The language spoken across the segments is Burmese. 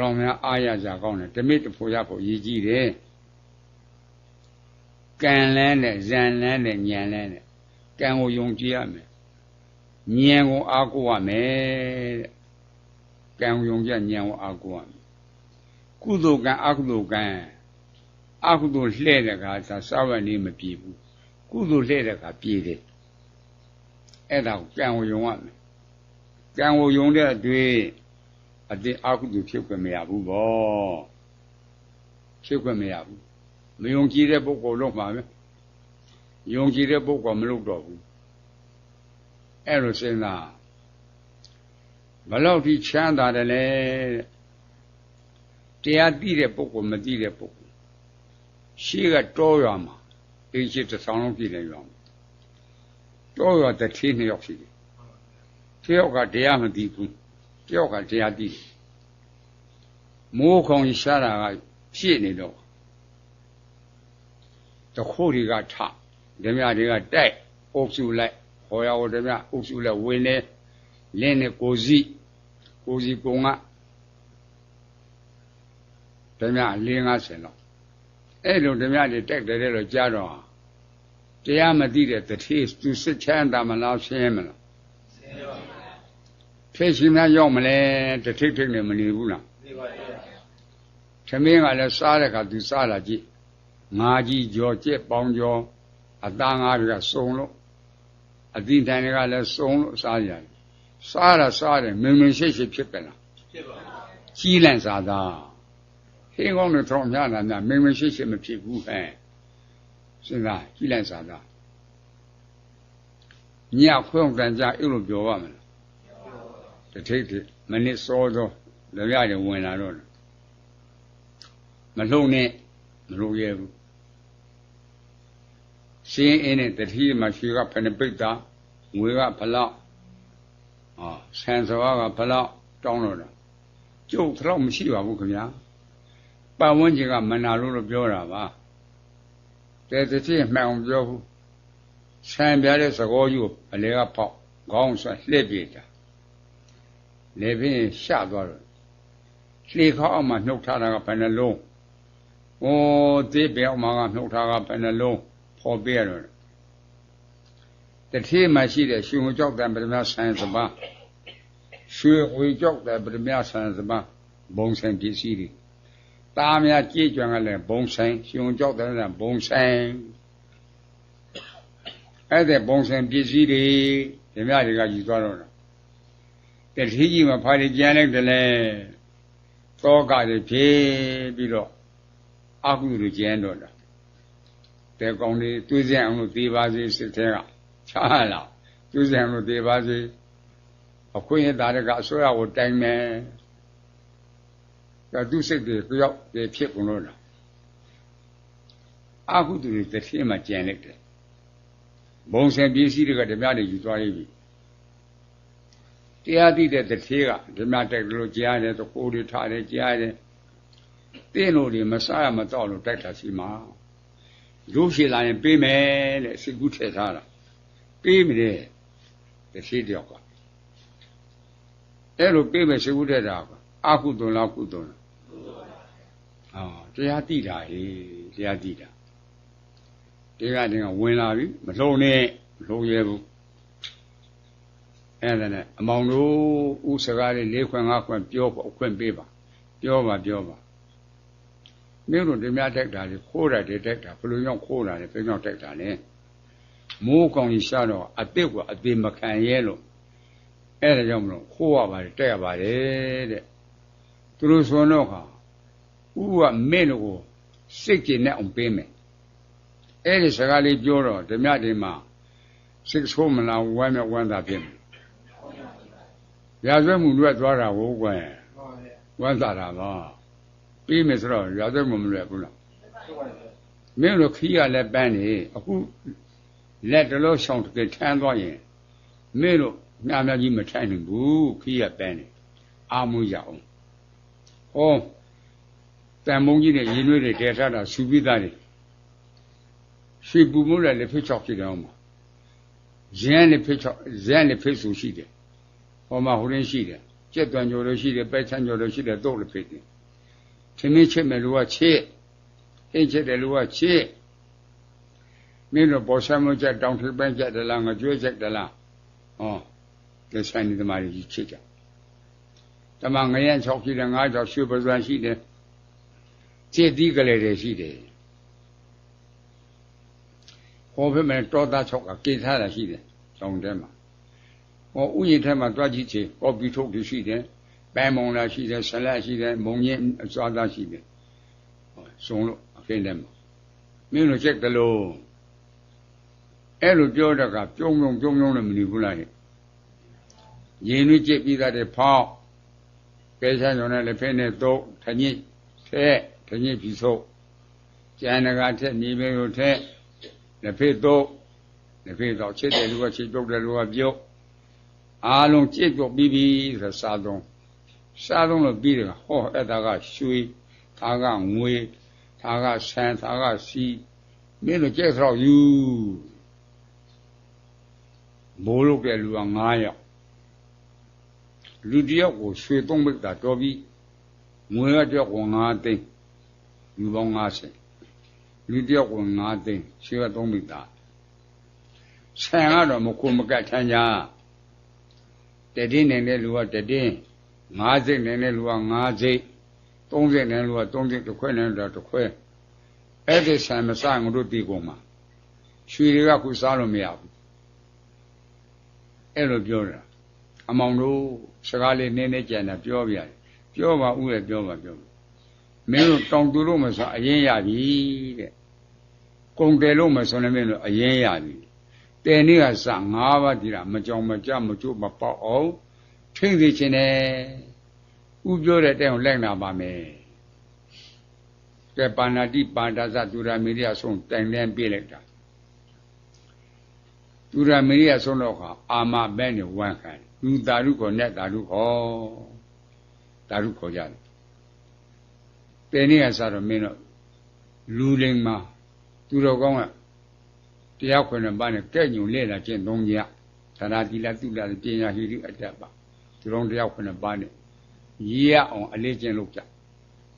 တော်များအားရကြကောင်းတယ်ဓမိတဖို့ရဖို့ရည်ကြီးတယ်ကံလန်းနဲ့ဇန်လန်းနဲ့ညံလန်းနဲ့ကံကိုယုံကြည်ရမယ်ဉာဏ်ကိုအားကိုးရမယ်တဲ့ကံကိုယုံကြည်ဉာဏ်ကိုအားကိုးရမယ်ကုသိုလ်ကံအကုသိုလ်ကံအကုသိုလ်လှဲ့တဲ့ခါသာစောက်ရနေမပြေဘူးကုသိုလ်လှဲ့တဲ့ခါပြေတယ်အဲ့ဒါကိုကံကိုယုံရမယ်ကံကိုယုံတဲ့အတွေ့ အတင်းအကုသိုလ်ဖြစ်ခွင့်မရဘူးဗောဖြစ်ခွင့်မရဘူးမယုံကြည်တဲ့ပုဂ္ဂိုလ်လုံးမှာပဲယုံကြည်တဲ့ပုဂ္ဂိုလ်မလုပ်တော့ဘူးအဲ့လိုစဉ်းစားဘလောက်ထိချမ်းသာတယ်လဲတရားသိတဲ့ပုဂ္ဂိုလ်မသိတဲ့ပုဂ္ဂိုလ်ရှိကတောရွာမှာအိမ်ရှိတစ်ဆောင်လုံးပြည်နေရွာမှာတောရွာတစ်ထင်းနှစ်ယောက်ရှိတယ်တယောက်ကတရားမသိဘူး တယောက်ကတရားသိတယ်မိုးခုံရှားတာကဖြစ်နေတော့တခိုးတွေကထဓမြတွေကတိုက်အုပ်စုလိုက်ဟောရဟောဓမြအုပ်စုလိုက်ဝင်နေလင်းနေကိုစီကိုစီကုံကဓမြ၄50လောက်အဲ့လိုဓမြတွေတက်တယ်လို့ကြားတော့တရားမသိတဲ့တတိသူစစ်ချမ်းသာမလားရှင်းမလား ဖြစ်ရှင်များရောက်မလဲတထိတ်ထိတ်နဲ့မနေဘူးလားနေပါရဲ့သမင်းကလည်းစားတဲ့အခါသူစားလာကြည့်ငါကြီးကြော်ကြက်ပေါင်းကြော်အသားငါးတွေကစုံလို့အတိတန်တွေကလည်းစုံလို့စားရတယ်စားတာစားတယ်မင်းမင်းရှိရှိဖြစ်ပဲလားဖြစ်ပါဘူးကြီးလန့်စားတာဟင်းကောင်းတွေထောင်များလာများမင်းမင်းရှိရှိမဖြစ်ဘူးဟဲ့စဉ်းစားကြီးလန့်စားတာညခွင့်တန်ကြအဲ့လိုပြောရမလား တထိတ်ထိမနစ်စောသောလရရဝင်လာတော့မလှုပ်နဲ့မလုပ်ရဲဘူးရှင်းအင်းနဲ့တတိမှာရွှေကဖဏပိတ်တာငွေကဘလောက်အာဆန်စဝါကဘလောက်တောင်းတော့တာကျုပ်တော့မရှိပါဘူးခင်ဗျာပတ်ဝန်းကျင်ကမနာလို့လို့ပြောတာပါတဲတတိမှန်အောင်ပြောဘူးဆန်ပြတဲ့သကောကြီးကိုအလေကပေါက်ခေါင်းဆွလှည့်ပြတာ လေပင်ရှသွားတော့လှေခေါအောင်မှနှုတ်ထားတာကဘယ်နှလုံးဩသေးပြောင်းမှာကနှုတ်ထားကဘယ်နှလုံးဖော်ပြရတော့တတိမှရှိတဲ့ရွှေငွေကြောက်တဲ့ပရမဆန်စပါရွှေငွေကြောက်တဲ့ပရမဆန်စပါဘုံဆိုင်ပစ္စည်းတွေတားများကြည်ကြွကလည်းဘုံဆိုင်ရွှေငွေကြောက်တဲ့ဘုံဆိုင်အဲ့တဲ့ဘုံဆိုင်ပစ္စည်းတွေဒီမြတွေကယူသွားတော့ တာတတိကြီးမှာဖားရကြမ်းလိုက်တယ်လေတောကတွေဖြေးပြီးတော့အကုသိုလ်ကျန်တော့တာတဲကောင်လေးတွေးစင်အောင်လို့သေးပါစေစစ်သေးကချားလာတွေးစင်အောင်လို့သေးပါစေအခွင့်အရေးသားကအစိုးရကိုတိုင်မယ်ဒါသူစိတ်တွေကြောက်တွေဖြစ်ကုန်လို့လားအကုသိုလ်တွေတစ်ထင်းမှကျန်လိုက်တယ်ဘုံစင်ပစ္စည်းတွေကဓမြတွေယူသွားလိမ့်ပြီ တရားသိတဲ့တစ်ထင်းကဓမြတက်လို့ကြားတယ်သကိုးတွေထားတယ်ကြားတယ်တင်းလို့ဒီမစားရမတော့လို့တိုက်တာရှိမှာရိုးရှိလာရင်ပေးမယ်တဲ့စိတ်ကူးထည့်ထားတာပေးမယ်တဲ့တစ်ရှိတယောက်ကအဲ့လိုပေးမယ်စိတ်ကူးထည့်တာအကုသိုလ်လားကုသိုလ်လားအော်တရားတိတာဟေးတရားတိတာတရားတင်ကဝင်လာပြီမလုံးနဲ့မလုံးရဲဘူး အဲ့ဒါနဲ့အမောင်တို့ဥစကားလေး၄ခွင့်၅ခွင့်ပြောဖို့အခွင့်ပေးပါပြောပါပြောပါမင်းတို့ဒီများတက်တာလေခိုးတာတွေတက်တာဘယ်လိုကြောင့်ခိုးတာလဲဘယ်ကြောင့်တက်တာလဲမိုးကောင်ကြီးရှာတော့အစ်စ်ကအသေးမခံရဲလို့အဲ့ဒါကြောင့်မလို့ခိုးရပါတယ်တက်ရပါတယ်တဲ့သူတို့ဆိုတော့ခါဥကမင်းတို့ကိုစိတ်ကြည်နဲ့အောင်ပေးမယ်အဲ့ဒီစကားလေးပြောတော့ဓမြတွေမှာစိတ်ဆိုးမလားဝမ်းမြောက်ဝမ်းသာဖြစ်မယ် ရာဇဝမှုလွတ်သွားတာဟုတ်ကွယ်ဝမ်းသာတာပါပြီးမယ်ဆိုတော့ရာသက်မမလွယ်ဘူးလားမင်းတို့ခီးရလည်းပန်းနေအခုလက်တလို့ရှောင်းတကယ်ထမ်းသွားရင်မင်းတို့မြားများကြီးမထိုင်နိုင်ဘူးခီးရပန်းနေအာမူရအောင်ဟောတန်မုံကြီးနဲ့ရင်းနှွေးတွေတည်ထားတာစူပိသားတွေရွှေပူမိုးလည်းလက်ဖိတ်ချောက်ဖြစ်တယ်အောင်မှာရန်လက်ဖိတ်ချောက်ရန်လက်ဖိတ်ဆူရှိတယ် ဟောမှာဟိုရင်းရှိတယ်ကြက်သွန်ကြော်လို့ရှိတယ်ပဲချမ်းကြော်လို့ရှိတယ်တော့လည်းဖြစ်တယ်သမင်းချစ်မယ်လူကချစ်ဟင်းချစ်တယ်လူကချစ်မင်းတို့ပေါ်ဆမ်းမချက်တောင်ထိပ်ပိုင်းချက်တလားငကြွေးချက်တလားဟောဒီဆိုင်ဒီသမားကြီးချစ်ကြတမငရဲ6ရှိတယ်9 6ရွှေပစွမ်းရှိတယ်ချစ်သီးကလေးတွေရှိတယ်ဟောဖြစ်မယ်တောသား6ကကိထားတာရှိတယ်ကျောင်းထဲမှာ ဟောဥယျာဉ်ထဲမှာတွားကြည့်ချေကော်ပီထုတ်တွေရှိတယ်ပန်းမုံလာရှိတယ်ဆလတ်ရှိတယ်မုံညင်းအစွာသားရှိတယ်ဟောစုံလို့အခင်းထဲမှာမင်းတို့ချက်တလို့အဲ့လိုပြောတော့ကပြုံးပြုံးပြုံးပြုံးလည်းမနေဘူးလားရင်နှွေးကြည့်ပြီးသားတဲ့ဖောက်ကဲချမ်းကြောင့်လည်းဖဲနဲ့တော့ထညစ်ထဲထညစ်ပြီးဆိုကျန်တကာထက်နေမေကိုထက်လက်ဖေးတော့လက်ဖေးတော့ချစ်တယ်လူကချစ်ပြုတ်တယ်လူကပြုတ် အားလုံးကြည့်ပြုတ်ပြီးပြီဆိုစားတော့စားတော့လို့ပြီးတယ်ဟောအဲ့ဒါကရွှေဒါကငွေဒါကဆန်ဒါကစီမင်းတို့ကြက်တော့ယူမိုးလုပ်တဲ့လူက9ယောက်လူတယောက်ကိုရွှေသုံးပိတ်တာတော်ပြီငွေကတယောက်ကို9သိန်းလူပေါင်း90လူတယောက်ကို9သိန်းရွှေကသုံးပိတ်တာဆန်ကတော့မခုမကတ်ချမ်းကြ တည်င်းနေတဲ့လူကတည်င်း5စိတ်နေတဲ့လူက5စိတ်30နေတဲ့လူက3စိတ်တစ်ခွဲနေတဲ့တစ်ခွဲအဲ့ဒီဆံမစငါတို့ဒီကုန်မှာရွှေတွေကခုစားလို့မရဘူးအဲ့လိုပြောတာအမောင်တို့စကားလေးနည်းနည်းကြံတာပြောပြတယ်ပြောပါဦးလေပြောပါပြောပါမင်းတို့တောင်သူလို့မဆိုအရင်ရပြီတဲ့ကုံတယ်လို့မဆိုလည်းမင်းတို့အရင်ရပြီ တယ်နေ့ကစ၅ပါးဒီလားမကြောင်မကြမကျိုးမပေါက်အောင်ထိမ့်စေခြင်းနဲ့ဥပြောတဲ့တဲ့ကိုလိုက်နာပါမယ်ကဲပါဏာတိပါဒသသူရမေရိယဆုံးတိုင်လန်းပြလိုက်တာသူရမေရိယဆုံးတော့ခါအာမပဲနဲ့ဝမ်းခံလူတာရုခေါ်နဲ့တာရုခေါ်တာရုခေါ်ကြတယ်တဲ့နေ့ကစတော့မင်းတော့လူလိမ်မှာသူတော်ကောင်းက တရားခွင်နဲ့ပါနဲ့ကဲ့ညုံလဲလာခြင်းသုံးကြသရတိလတုလပညာဟိရိအတ္တပါသူတော်တရားခွင်နဲ့ပါနဲ့ရည်ရအောင်အလေးကျင့်လုပ်ကြ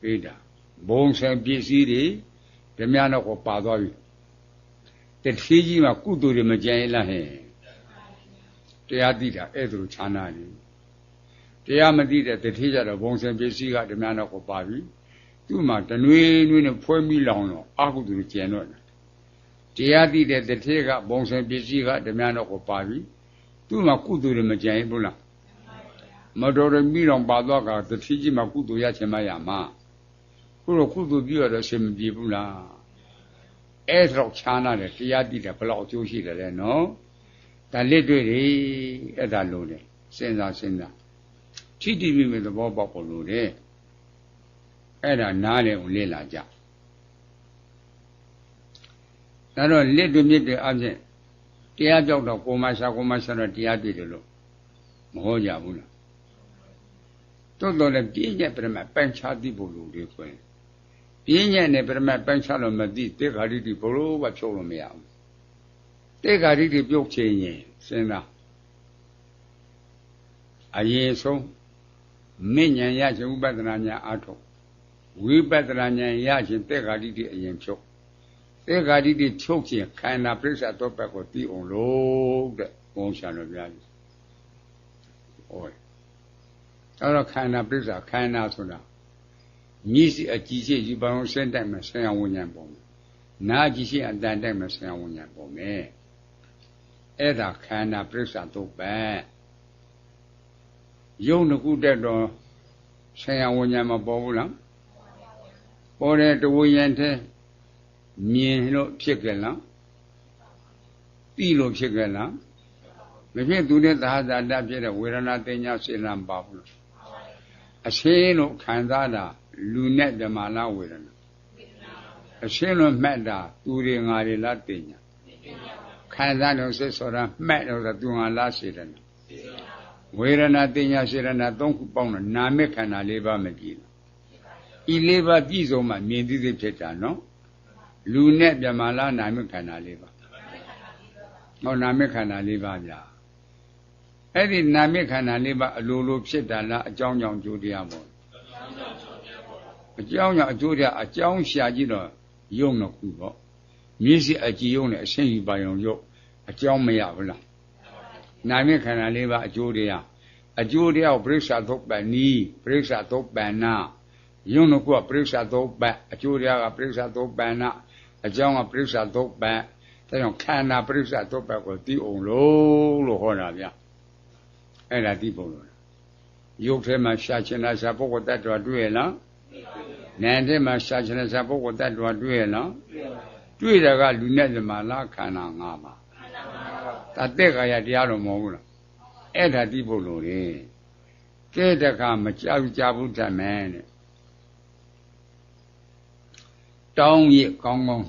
ပေးတာဘုံဆံပစ္စည်းတွေဓမြတော့ကိုပါသွားပြီတတိကြီးမှာကုသိုလ်တွေမကြံရလားဟဲ့တရားသိတာအဲ့ဒါလိုခြားနာတယ်တရားမသိတဲ့တတိကြတော့ဘုံဆံပစ္စည်းကဓမြတော့ကိုပါပြီသူ့မှာတနွေးနွေးနဲ့ဖွဲမိလောင်တော့အကုသိုလ်ကျန်တော့တယ် တရားသိတဲ့တတိကဘုံဆံပစ္စည်းကဓမြတော့ကိုပါပြီသူ့မှာကုသိုလ်တွေမကြံရဘူးလားမတော်ရမိတော်ပါတော့ကတတိကြီးမှာကုသိုလ်ရချင်မှရမှာခုတော့ကုသိုလ်ပြုရတော့ရှင်မပြေဘူးလားအဲ့တော့ခြားနာတယ်တရားတည်တယ်ဘလောက်အကျိုးရှိတယ်လဲနော်ဒါလက်တွေ့တွေအဲ့ဒါလို့တယ်စဉ်းစားစဉ်းစားထိတိမိမိသဘောပေါက်ဖို့လို့တယ်အဲ့ဒါနားတယ်ကိုလေ့လာကြ ဒါတော့လက်တွေမြစ်တွေအပြင်တရားကြောက်တော့ကိုမရှာကိုမရှာတော့တရားတွေ့တယ်လို့မဟောကြဘူးလားတိုးတော်လည်းပြည့်ညက်ပြမပန့်ချသိဖို့လို့ဒီခွင်ပြင်းညက်နဲ့ပရမတ်ပိုင်းခြားလို့မသိတေခါရိတိဘလို့မှဖြုတ်လို့မရဘူးတေခါရိတိပြုတ်ချင်ရင်စဉ်းစားအရင်ဆုံးမဉ္ဉဏ်ရခြင်းဥပဒနာဉာဏ်အားထုတ်ဝိပဿနာဉာဏ်ရခြင်းတေခါရိတိအရင်ဖြုတ် တေခါရိတိဖြုတ်ခြင်းခန္ဓာပြိစ္ဆာတော့ဘက်ကိုသိအောင်လို့တဲ့ဘုံရှာလို့ပြရတယ်ဟောအဲ့တော့ခန္ဓာပြိစ္ဆာခန္ဓာဆိုတာမြည်စီအကြည့်ရှိယူပါအောင်စင့်တိုက်မှာဆရာဝန်ညာပုံနာကြည့်ရှိအတန်တိုက်မှာဆရာဝန်ညာပုံမယ်အဲ့ဒါခန္ဓာပြစ္ဆာတုတ်ပံယုံတခုတက်တော့ဆရာဝန်ညာမပေါ်ဘူးလားပေါ်တဲ့တဝဉ္ဉ္ထဲ မြင်လို့ဖြစ်ကြလားသိလို့ဖြစ်ကြလားမဖြစ်သူတဲ့သာသာတဖြစ်တဲ့ဝေဒနာတင်ညာစေနာမပါဘူးလားအရှင်းလို့ခံစားတာလူနဲ့ဓမ္မလားဝေဒနာအရှင်းလွန်မှတ်တာသူတွေငါတွေလားတင်ညာခံစားလို့စိတ်ဆိုတာမှတ်လို့ဆိုသူငါလားစေတယ်ဝေဒနာတင်ညာစေရနာသုံးခုပေါင်းတော့နာမခန္ဓာ၄ပါးမကြည့်ဘူးဤ၄ပါးပြည့်စုံမှမြင်သိသိဖြစ်တာနော် လူနဲ့ဓမ္မလားနာမခန္ဓာ၄ပါးဟောနာမခန္ဓာ၄ပါးဗျာအဲ့ဒီနာမည်ခန္ဓာလေးပါအလိုလိုဖြစ်တာလားအကြောင်းကြောင့်ကျိုးတရားပေါ့အကြောင်းကြောင့်အကျိုးတရားအကြောင်းရှာကြည့်တော့ယုံတော့ခုပေါ့မျက်စိအကြည့်ယုံနဲ့အရှင်းယူပါယုံယုတ်အကြောင်းမရဘူးလားနာမည်ခန္ဓာလေးပါအကျိုးတရားအကျိုးတရားကိုပြိဿသုတ်ပန်နီးပြိဿသုတ်ပန်နာယုံတော့ခုကပြိဿသုတ်ပန်အကျိုးတရားကပြိဿသုတ်ပန်နာ အကြောင်းကပြိဿသုတ်ပန်ဒါကြောင့်ခန္ဓာပြိဿသုတ်ပန်ကိုသိအောင်လို့လို့ဟောတာဗျာအဲ့ဒါသိပုံလို့ယုတ်ထဲမှာရှာချင်တာရှာပုဂ္ဂိုလ်တ attva တွေ့ရလားနာမ်ထဲမှာရှာချင်တာရှာပုဂ္ဂိုလ်တ attva တွေ့ရလားတွေ့တာကလူနဲ့ဓမ္မလားခန္ဓာ၅ပါးဒါတဲ့ခါရတရားတော်မဟုတ်ဘူးလားအဲ့ဒါသိဖို့လို့လေကဲတခါမကြောက်ကြဘူးတတ်မယ်တဲ့တောင်းရကောင်းကောင်း